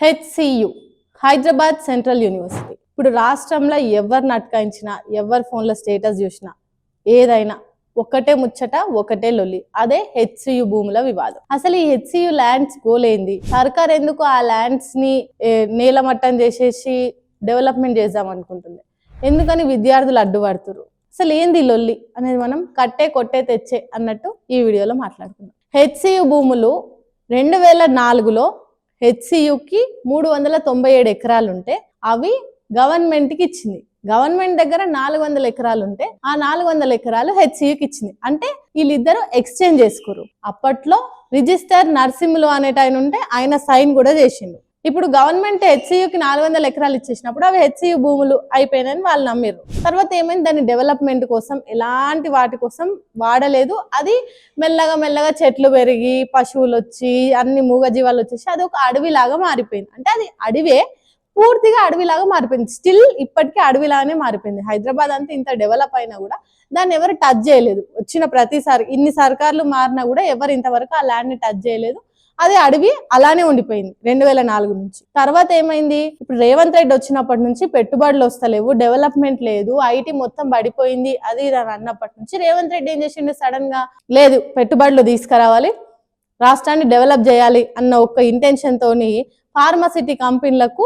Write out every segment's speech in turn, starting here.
HCU Hyderabad central university. ఇప్పుడు రాష్ట్రంలో ఎవరిని నటకాయించినా ఎవరి ఫోన్లో స్టేటస్ చూసినా ఏదైనా ఒకటే ముచ్చట ఒకటే లొల్లి. అదే హెచ్సియు భూముల వివాదం. అసలు ఈ హెచ్సియు ల్యాండ్స్ గోలేంది సర్కార్ ఎందుకు ఆ ల్యాండ్స్ని నేలమట్టం చేసేసి డెవలప్మెంట్ చేద్దాం అనుకుంటుంది ఎందుకని విద్యార్థులు అడ్డుపడుతురు అసలు ఏంది లొల్లి అనేది మనం కట్టే కొట్టే తెచ్చే అన్నట్టు ఈ వీడియోలో మాట్లాడుకుందాం. హెచ్సియు భూములు రెండు వేల నాలుగులో హెచ్సియుకి మూడు వందల తొంభై ఏడు ఎకరాలు ఉంటే అవి గవర్నమెంట్కి ఇచ్చింది. గవర్నమెంట్ దగ్గర నాలుగు వందల ఎకరాలు ఉంటే ఆ నాలుగు వందల ఎకరాలు హెచ్సియుకి ఇచ్చింది. అంటే వీళ్ళిద్దరు ఎక్స్చేంజ్ చేసుకురు అప్పట్లో రిజిస్టర్ నర్సింహులు అనేట ఆయన ఉంటే ఆయన సైన్ కూడా చేసిండు. ఇప్పుడు గవర్నమెంట్ హెచ్సియుకి నాలుగు వందల ఎకరాలు ఇచ్చేసినప్పుడు అవి హెచ్సియు భూములు అయిపోయినాయని వాళ్ళు నమ్మిర్రు. తర్వాత ఏమైంది? దాని డెవలప్మెంట్ కోసం ఎలాంటి వాటి కోసం వాడలేదు. అది మెల్లగా మెల్లగా చెట్లు పెరిగి పశువులు వచ్చి అన్ని మూగజీవాలు వచ్చేసి అది ఒక అడవిలాగా మారిపోయింది. అంటే అది అడవే పూర్తిగా అడవిలాగా మారిపోయింది. స్టిల్ ఇప్పటికీ అడవిలాగానే మారిపోయింది. హైదరాబాద్ అంతా ఇంత డెవలప్ అయినా కూడా దాన్ని ఎవరు టచ్ చేయలేదు. వచ్చిన ప్రతిసారి ఇన్ని సర్కార్లు మారినా కూడా ఎవరు ఇంతవరకు ఆ ల్యాండ్ని టచ్ చేయలేదు. అది అడవి అలానే ఉండిపోయింది రెండు వేల నాలుగు నుంచి. తర్వాత ఏమైంది? ఇప్పుడు రేవంత్ రెడ్డి వచ్చినప్పటి నుంచి పెట్టుబడులు వస్తలేవు డెవలప్మెంట్ లేదు ఐటీ మొత్తం పడిపోయింది అది అని అన్నప్పటి నుంచి రేవంత్ రెడ్డి ఏం చేసిండు సడన్గా? లేదు పెట్టుబడులు తీసుకురావాలి రాష్ట్రాన్ని డెవలప్ చేయాలి అన్న ఒక ఇంటెన్షన్ తోని ఫార్మసిటీ కంపెనీలకు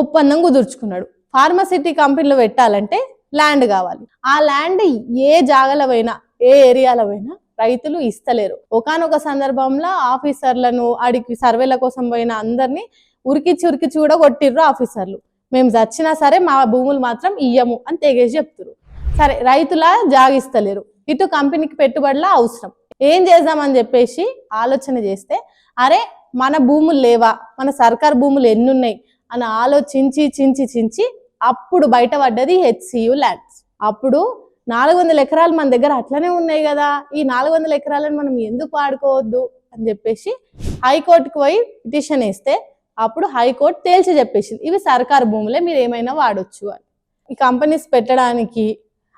ఒప్పందం కుదుర్చుకున్నాడు. ఫార్మసిటీ కంపెనీలు పెట్టాలంటే ల్యాండ్ కావాలి. ఆ ల్యాండ్ ఏ జాగల పోయినా ఏ ఏరియాలో పోయినా రైతులు ఇస్తలేరు. ఒకానొక సందర్భంలో ఆఫీసర్లను ఆడికి సర్వేల కోసం పోయిన అందరినీ ఉరికిచ్చి ఉరికిచ్చి కూడా కొట్టిర్రు ఆఫీసర్లు. మేము చచ్చినా సరే మా భూములు మాత్రం ఇయ్యము అని తెగేసి చెప్తురు సరే రైతుల జాగిస్తలేరు. ఇటు కంపెనీకి పెట్టుబడుల అవసరం. ఏం చేద్దామని చెప్పేసి ఆలోచన చేస్తే అరే మన భూములు లేవా? మన సర్కార్ భూములు ఎన్ని ఉన్నాయి అని ఆలోచించి చించి చించి అప్పుడు బయటపడ్డది హెచ్సియు ల్యాండ్స్. అప్పుడు నాలుగు వందల ఎకరాలు మన దగ్గర అట్లనే ఉన్నాయి కదా. ఈ నాలుగు వందల ఎకరాలను మనం ఎందుకు వాడుకోవద్దు అని చెప్పేసి హైకోర్టుకు పోయి పిటిషన్ వేస్తే అప్పుడు హైకోర్టు తేల్చి చెప్పేసింది. ఇవి సర్కారు భూములే మీరు ఏమైనా వాడొచ్చు అని. ఈ కంపెనీస్ పెట్టడానికి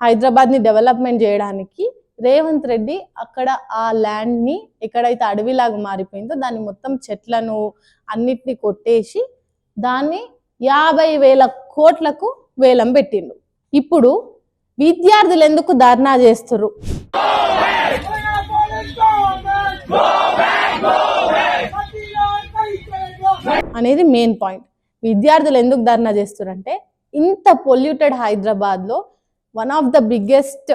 హైదరాబాద్ని డెవలప్మెంట్ చేయడానికి రేవంత్ రెడ్డి అక్కడ ఆ ల్యాండ్ని ఎక్కడైతే అడవిలాగా మారిపోయిందో దాన్ని మొత్తం చెట్లను అన్నిటిని కొట్టేసి దాన్ని యాభై వేల కోట్లకు వేలం పెట్టిండు. ఇప్పుడు విద్యార్థులు ఎందుకు ధర్నా చేస్తున్నారు అనేది మెయిన్ పాయింట్ విద్యార్థులు ఎందుకు ధర్నా చేస్తున్నారంటే ఇంత పొల్యూటెడ్ హైదరాబాద్లో వన్ ఆఫ్ ద బిగ్గెస్ట్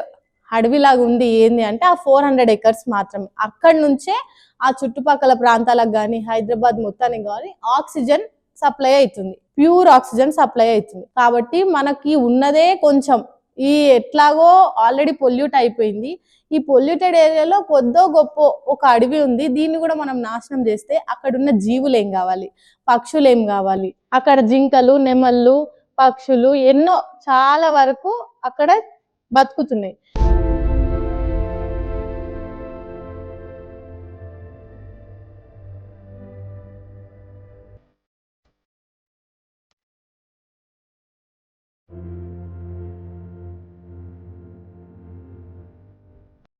అడవిలాగా ఉంది ఏంది అంటే ఆ ఫోర్ హండ్రెడ్ ఎకర్స్ మాత్రమే. అక్కడి నుంచే ఆ చుట్టుపక్కల ప్రాంతాలకు కానీ హైదరాబాద్ మొత్తానికి కానీ ఆక్సిజన్ సప్లై అవుతుంది. ప్యూర్ ఆక్సిజన్ సప్లై అవుతుంది. కాబట్టి మనకి ఉన్నదే కొంచెం ఈ ఎట్లాగో ఆల్రెడీ పొల్యూట్ అయిపోయింది. ఈ పొల్యూటెడ్ ఏరియాలో కొద్దో గొప్ప ఒక అడవి ఉంది. దీన్ని కూడా మనం నాశనం చేస్తే అక్కడ ఉన్న జీవులు ఏం కావాలి? పక్షులు ఏం కావాలి? అక్కడ జింకలు నెమళ్ళు పక్షులు ఎన్నో చాలా వరకు అక్కడ బతుకుతున్నాయి.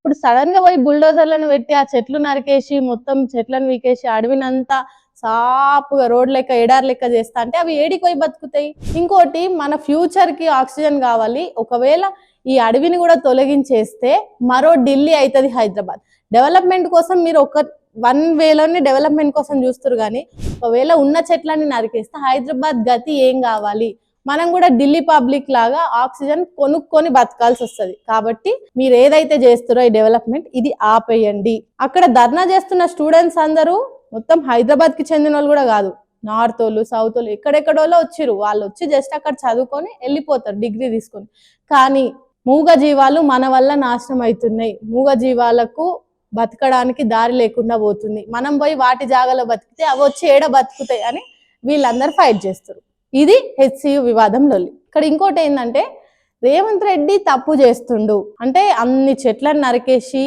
ఇప్పుడు సడన్గా పోయి బుల్డోజర్లను పెట్టి ఆ చెట్లు నరికేసి మొత్తం చెట్లను వీకేసి అడవినంతా సాపుగా రోడ్ లెక్క ఎడార్ లెక్క చేస్తా. అంటే అవి ఏడికి పోయి బతుకుతాయి. ఇంకోటి మన ఫ్యూచర్కి ఆక్సిజన్ కావాలి. ఒకవేళ ఈ అడవిని కూడా తొలగించేస్తే మరో ఢిల్లీ అవుతుంది హైదరాబాద్. డెవలప్మెంట్ కోసం మీరు ఒక వన్ వేలోనే డెవలప్మెంట్ కోసం చూస్తారు కానీ ఒకవేళ ఉన్న చెట్లని నరికేస్తే హైదరాబాద్ గతి ఏం కావాలి? మనం కూడా ఢిల్లీ పబ్లిక్ లాగా ఆక్సిజన్ కొనుక్కొని బతకాల్సి వస్తుంది. కాబట్టి మీరు ఏదైతే చేస్తారో ఈ డెవలప్మెంట్ ఇది ఆపేయండి. అక్కడ ధర్నా చేస్తున్న స్టూడెంట్స్ అందరూ మొత్తం హైదరాబాద్కి చెందిన వాళ్ళు కూడా కాదు. నార్త్ వాళ్ళు సౌత్ వాళ్ళు ఎక్కడెక్కడోలో వచ్చిర్రు. వాళ్ళు వచ్చి జస్ట్ అక్కడ చదువుకొని వెళ్ళిపోతారు డిగ్రీ తీసుకొని. కానీ మూగ జీవాలు మన వల్ల నాశనం అవుతున్నాయి మూగ జీవాలకు బతకడానికి దారి లేకుండా పోతుంది. మనం పోయి వాటి జాగాలో బతికితే అవి వచ్చి ఏడ బతుకుతాయి అని వీళ్ళందరూ ఫైట్ చేస్తారు. ఇది హెచ్సియు వివాదం లొల్లి. ఇక్కడ ఇంకోటి ఏంటంటే రేవంత్ రెడ్డి తప్పు చేస్తుండు. అంటే అన్ని చెట్లను నరికేసి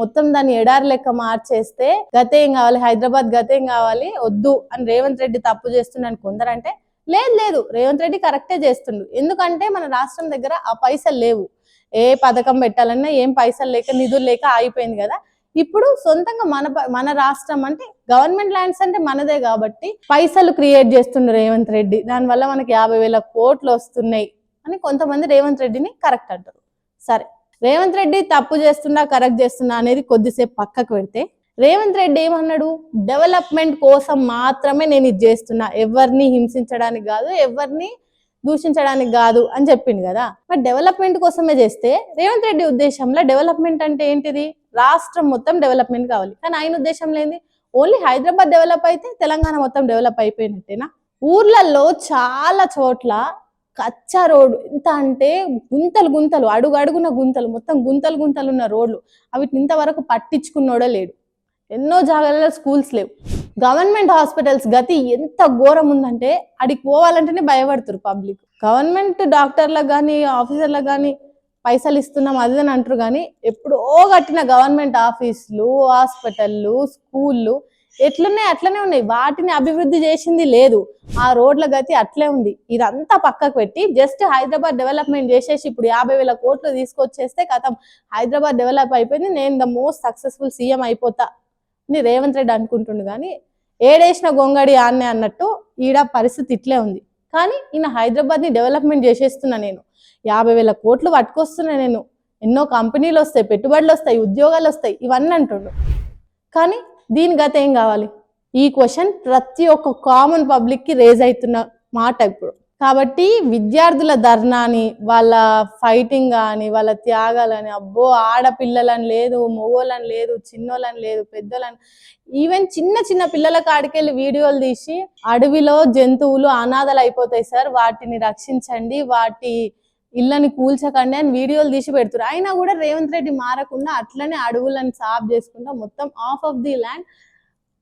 మొత్తం దాన్ని ఎడారి లెక్క మార్చేస్తే గతేం కావాలి? హైదరాబాద్ గతేం కావాలి? వద్దు అని రేవంత్ రెడ్డి తప్పు చేస్తుండు అని కొందరంటే లేదు లేదు రేవంత్ రెడ్డి కరెక్టే చేస్తుండు. ఎందుకంటే మన రాష్ట్రం దగ్గర ఆ పైసలు లేవు. ఏ పథకం పెట్టాలన్నా ఏం పైసలు లేక నిధులు లేక ఆగిపోయింది కదా. ఇప్పుడు సొంతంగా మన మన రాష్ట్రం అంటే గవర్నమెంట్ ల్యాండ్స్ అంటే మనదే కాబట్టి పైసలు క్రియేట్ చేస్తుండ్రు రేవంత్ రెడ్డి. దానివల్ల మనకి యాభై వేల కోట్లు వస్తున్నాయి అని కొంతమంది రేవంత్ రెడ్డిని కరెక్ట్ అంటారు. సరే రేవంత్ రెడ్డి తప్పు చేస్తున్నా కరెక్ట్ చేస్తున్నా అనేది కొద్దిసేపు పక్కకు పెడితే రేవంత్ రెడ్డి ఏమన్నాడు? డెవలప్మెంట్ కోసం మాత్రమే నేను ఇది చేస్తున్నా. ఎవరిని హింసించడానికి కాదు ఎవరిని దూషించడానికి కాదు అని చెప్పింది కదా. మరి డెవలప్మెంట్ కోసమే చేస్తే రేవంత్ రెడ్డి ఉద్దేశంలో డెవలప్మెంట్ అంటే ఏంటిది? రాష్ట్రం మొత్తం డెవలప్మెంట్ కావాలి. కానీ ఆయన ఉద్దేశం ఏంది? ఓన్లీ హైదరాబాద్ డెవలప్ అయితే తెలంగాణ మొత్తం డెవలప్ అయిపోయినట్టేనా? ఊర్లలో చాలా చోట్ల కచ్చా రోడ్డు ఎంత అంటే గుంతలు గుంతలు అడుగు అడుగున గుంతలు మొత్తం గుంతలు గుంతలు ఉన్న రోడ్లు. వీటిని ఇంతవరకు పట్టించుకున్నోడే లేడు. ఎన్నో జాగాలలో స్కూల్స్ లేవు. గవర్నమెంట్ హాస్పిటల్స్ గతి ఎంత ఘోరం ఉందంటే అడికి పోవాలంటేనే భయపడుతురు పబ్లిక్ గవర్నమెంట్ డాక్టర్లకు కానీ ఆఫీసర్లకు కానీ పైసలు ఇస్తున్నాం అది అని అంటారు కానీ ఎప్పుడో కట్టిన గవర్నమెంట్ ఆఫీసులు హాస్పిటళ్ళు స్కూళ్ళు ఎట్లున్నాయి అట్లనే ఉన్నాయి. వాటిని అభివృద్ధి చేసింది లేదు. ఆ రోడ్ల గతి అట్లే ఉంది. ఇదంతా పక్కకు పెట్టి జస్ట్ హైదరాబాద్ డెవలప్మెంట్ చేసేసి ఇప్పుడు యాభై వేల కోట్లు తీసుకొచ్చేస్తే కథం. హైదరాబాద్ డెవలప్ అయిపోయింది. నేను ద మోస్ట్ సక్సెస్ఫుల్ సీఎం అయిపోతా అని రేవంత్ రెడ్డి అనుకుంటుండు కానీ ఏడేసిన గొంగడి ఆన్నే అన్నట్టు ఈడ పరిస్థితి ఇట్లే ఉంది. కానీ ఈయన హైదరాబాద్ని డెవలప్మెంట్ చేసేస్తున్నా నేను. యాభై వేల కోట్లు పట్టుకొస్తున్నా నేను. ఎన్నో కంపెనీలు వస్తాయి పెట్టుబడులు వస్తాయి ఉద్యోగాలు వస్తాయి ఇవన్నీ అంటుండు. కానీ దీని గత ఏం కావాలి? ఈ క్వశ్చన్ ప్రతి ఒక్క కామన్ పబ్లిక్కి రేజ్ అవుతున్న మాట ఇప్పుడు. కాబట్టి విద్యార్థుల ధర్నాని వాళ్ళ ఫైటింగ్ కానీ వాళ్ళ త్యాగాలని అబ్బో ఆడపిల్లలని లేదు మొగోళ్ళని లేదు చిన్నోళ్ళని లేదు పెద్దోళ్ళని. ఈవెన్ చిన్న చిన్న పిల్లల కాడికెళ్ళి వీడియోలు తీసి అడవిలో జంతువులు అనాథలు అయిపోతాయి సార్ వాటిని రక్షించండి వాటి ఇళ్ళని కూల్చకండి అని వీడియోలు తీసి పెడుతున్నారు అయినా కూడా రేవంత్ రెడ్డి మారకుండా అట్లనే అడవులను సాఫ్ చేసుకుంటా మొత్తం of of the land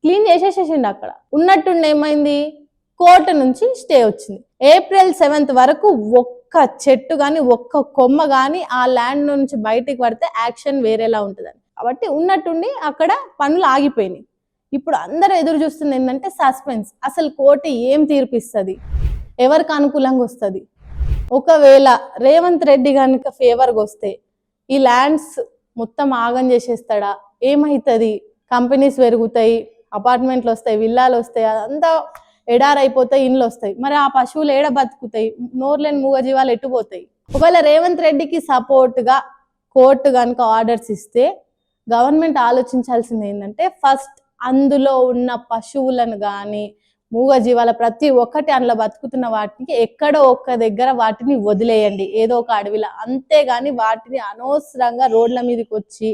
clean చేసేసేసిండు అక్కడ. ఉన్నట్టుండి ఏమైంది? కోర్టు నుంచి స్టే వచ్చింది. ఏప్రిల్ సెవెంత్ వరకు ఒక్క చెట్టు కానీ ఒక్క కొమ్మ కానీ ఆ ల్యాండ్ నుంచి బయటికి పడితే యాక్షన్ వేరేలా ఉంటుందని. కాబట్టి ఉన్నట్టుండి అక్కడ పనులు ఆగిపోయినాయి. ఇప్పుడు అందరూ ఎదురు చూస్తుంది ఏంటంటే సస్పెన్స్. అసలు కోర్టు ఏం తీర్పిస్తుంది? ఎవరికి అనుకూలంగా వస్తుంది? ఒకవేళ రేవంత్ రెడ్డి కనుక ఫేవర్గా వస్తే ఈ ల్యాండ్స్ మొత్తం ఆగం చేసేస్తాడా? ఏమవుతుంది కంపెనీస్ పెరుగుతాయి అపార్ట్మెంట్లు వస్తాయి విల్లాలు వస్తాయి అదంతా ఎడారైపోతాయి ఇండ్లు వస్తాయి. మరి ఆ పశువులు ఏడ బతుకుతాయి? నోర్లేని మూగజీవాలు ఎట్టుపోతాయి ఒకవేళ రేవంత్ రెడ్డికి సపోర్ట్గా కోర్టు కనుక ఆర్డర్స్ ఇస్తే గవర్నమెంట్ ఆలోచించాల్సింది ఏంటంటే ఫస్ట్ అందులో ఉన్న పశువులను కానీ మూగజీవాల ప్రతి ఒక్కటి అందులో బతుకుతున్న వాటికి ఎక్కడో ఒక్క దగ్గర వాటిని వదిలేయండి. ఏదో ఒక అడవిలో. అంతేగాని వాటిని అనవసరంగా రోడ్ల మీదకి వచ్చి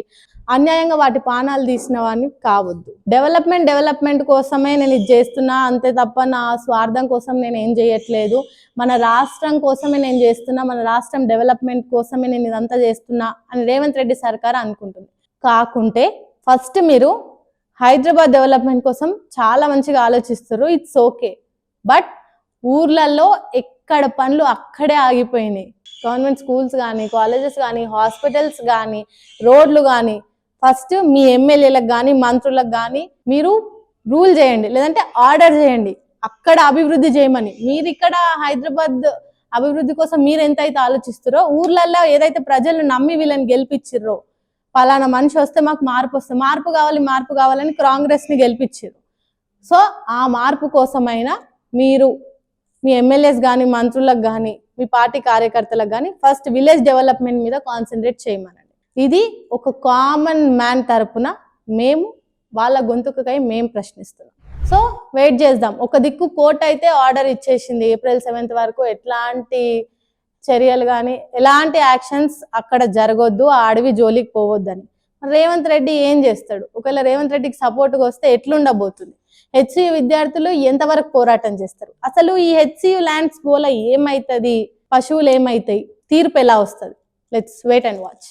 అన్యాయంగా వాటి పానాలు తీసిన వాడిని కావద్దు. డెవలప్మెంట్ డెవలప్మెంట్ కోసమే నేను ఇది చేస్తున్నా. అంతే తప్ప నా స్వార్థం కోసం నేను ఏం చేయట్లేదు. మన రాష్ట్రం కోసమే నేను చేస్తున్నా. మన రాష్ట్రం డెవలప్మెంట్ కోసమే నేను ఇదంతా చేస్తున్నా అని రేవంత్ రెడ్డి సర్కార్ అనుకుంటుంది. కాకుంటే ఫస్ట్ మీరు హైదరాబాద్ డెవలప్మెంట్ కోసం చాలా మంచిగా ఆలోచిస్తారు ఇట్స్ ఓకే బట్ ఊర్లలో ఎక్కడ పనులు అక్కడే ఆగిపోయినాయి. గవర్నమెంట్ స్కూల్స్ కానీ కాలేజెస్ కానీ హాస్పిటల్స్ కానీ రోడ్లు కానీ ఫస్ట్ మీ ఎమ్మెల్యేలకు కానీ మంత్రులకు కానీ మీరు రూల్ చేయండి. లేదంటే ఆర్డర్ చేయండి. అక్కడ అభివృద్ధి చేయమని. మీరు ఇక్కడ హైదరాబాద్ అభివృద్ధి కోసం మీరు ఎంత అయితే ఆలోచిస్తారో ఊర్లలో ఏదైతే ప్రజలు నమ్మి వీళ్ళని గెలిపించిర్రో పలానా మనిషి వస్తే మాకు మార్పు వస్తే మార్పు కావాలి మార్పు కావాలని కాంగ్రెస్ని గెలిపించారు. సో ఆ మార్పు కోసమైనా మీరు మీ ఎమ్మెల్యేస్ కానీ మంత్రులకు కానీ మీ పార్టీ కార్యకర్తలకు కానీ ఫస్ట్ విలేజ్ డెవలప్మెంట్ మీద కాన్సన్ట్రేట్ చేయమనండి. ఇది ఒక కామన్ మ్యాన్ తరపున మేము వాళ్ళ గొంతుకై మేము ప్రశ్నిస్తున్నాం. సో వెయిట్ చేద్దాం. ఒక దిక్కు కోర్టు అయితే ఆర్డర్ ఇచ్చేసింది ఏప్రిల్ సెవెంత్ వరకు. ఎట్లాంటి చర్యలు కానీ ఎలాంటి యాక్షన్స్ అక్కడ జరగొద్దు ఆ అడవి జోలికి పోవద్దని. రేవంత్ రెడ్డి ఏం చేస్తాడు? ఒకవేళ రేవంత్ రెడ్డికి సపోర్ట్గా వస్తే ఎట్లుండబోతుంది? హెచ్సియు విద్యార్థులు ఎంతవరకు పోరాటం చేస్తారు? అసలు ఈ హెచ్సియు ల్యాండ్స్ గోల ఏమైతుంది? పశువులు ఏమైతాయి? తీర్పు ఎలా వస్తుంది? Let's wait and watch